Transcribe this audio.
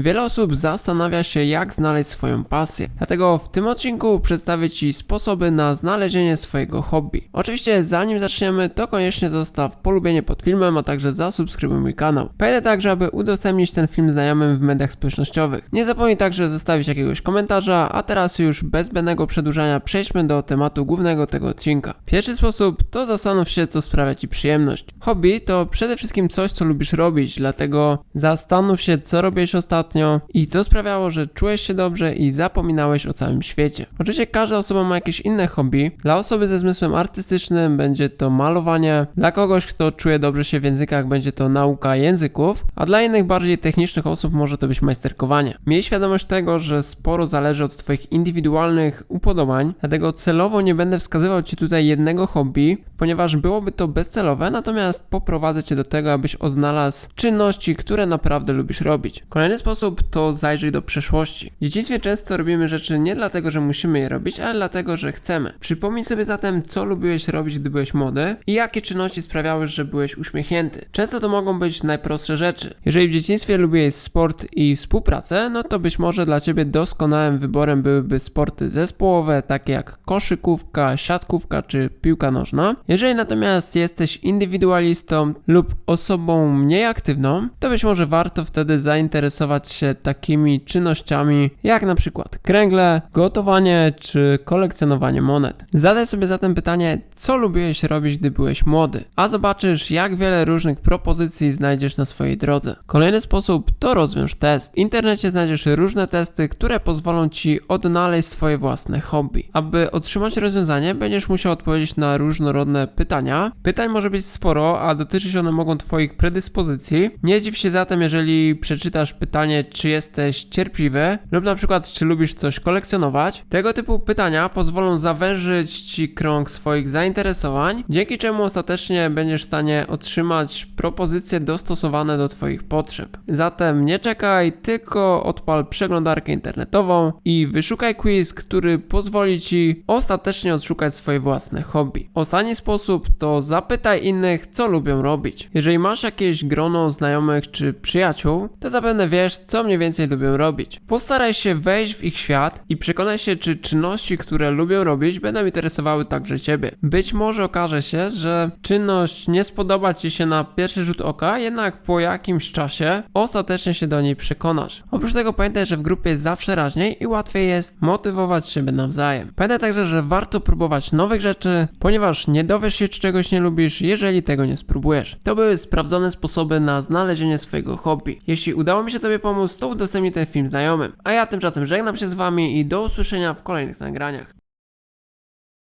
Wiele osób zastanawia się, jak znaleźć swoją pasję. Dlatego w tym odcinku przedstawię Ci sposoby na znalezienie swojego hobby. Oczywiście, zanim zaczniemy, to koniecznie zostaw polubienie pod filmem, a także zasubskrybuj mój kanał. Pamiętaj także, aby udostępnić ten film znajomym w mediach społecznościowych. Nie zapomnij także zostawić jakiegoś komentarza, a teraz już bez zbędnego przedłużania przejdźmy do tematu głównego tego odcinka. Pierwszy sposób to zastanów się, co sprawia Ci przyjemność. Hobby to przede wszystkim coś, co lubisz robić, dlatego zastanów się, co robiłeś ostatnio i co sprawiało, że czułeś się dobrze i zapominałeś o całym świecie. Oczywiście każda osoba ma jakieś inne hobby. Dla osoby ze zmysłem artystycznym będzie to malowanie, dla kogoś, kto czuje dobrze się w językach, będzie to nauka języków, a dla innych bardziej technicznych osób może to być majsterkowanie. Miej świadomość tego, że sporo zależy od Twoich indywidualnych upodobań, dlatego celowo nie będę wskazywał Ci tutaj jednego hobby, ponieważ byłoby to bezcelowe, natomiast poprowadzę Cię do tego, abyś odnalazł czynności, które naprawdę lubisz robić. Kolejny sposób to zajrzyj do przeszłości. W dzieciństwie często robimy rzeczy nie dlatego, że musimy je robić, ale dlatego, że chcemy. Przypomnij sobie zatem, co lubiłeś robić, gdy byłeś młody i jakie czynności sprawiały, że byłeś uśmiechnięty. Często to mogą być najprostsze rzeczy. Jeżeli w dzieciństwie lubiłeś sport i współpracę, no to być może dla Ciebie doskonałym wyborem byłyby sporty zespołowe, takie jak koszykówka, siatkówka czy piłka nożna. Jeżeli natomiast jesteś indywidualistą lub osobą mniej aktywną, to być może warto wtedy zainteresować się takimi czynnościami jak na przykład kręgle, gotowanie czy kolekcjonowanie monet. Zadaj sobie zatem pytanie, co lubiłeś robić, gdy byłeś młody, a zobaczysz, jak wiele różnych propozycji znajdziesz na swojej drodze. Kolejny sposób to rozwiąż test. W internecie znajdziesz różne testy, które pozwolą ci odnaleźć swoje własne hobby. Aby otrzymać rozwiązanie, będziesz musiał odpowiedzieć na różnorodne pytania. Pytań może być sporo, a dotyczyć one mogą Twoich predyspozycji. Nie zdziw się zatem, jeżeli przeczytasz pytanie, czy jesteś cierpliwy, lub na przykład, czy lubisz coś kolekcjonować. Tego typu pytania pozwolą zawężyć Ci krąg swoich zainteresowań, dzięki czemu ostatecznie będziesz w stanie otrzymać propozycje dostosowane do Twoich potrzeb. Zatem nie czekaj, tylko odpal przeglądarkę internetową i wyszukaj quiz, który pozwoli Ci ostatecznie odszukać swoje własne hobby. Ostatni sposób to zapytaj innych, co lubią robić. Jeżeli masz jakieś grono znajomych czy przyjaciół, to zapewne wiesz, co mniej więcej lubią robić. Postaraj się wejść w ich świat i przekonaj się, czy czynności, które lubią robić, będą interesowały także Ciebie. Być może okaże się, że czynność nie spodoba Ci się na pierwszy rzut oka, jednak po jakimś czasie ostatecznie się do niej przekonasz. Oprócz tego pamiętaj, że w grupie jest zawsze raźniej i łatwiej jest motywować siebie nawzajem. Pamiętaj także, że warto próbować nowych rzeczy, ponieważ nie dowiesz się, czy czegoś nie lubisz, jeżeli tego nie spróbujesz. To były sprawdzone sposoby na znalezienie swojego hobby. Jeśli udało mi się Tobie pomóc, to udostępnij ten film znajomym. A ja tymczasem żegnam się z Wami i do usłyszenia w kolejnych nagraniach.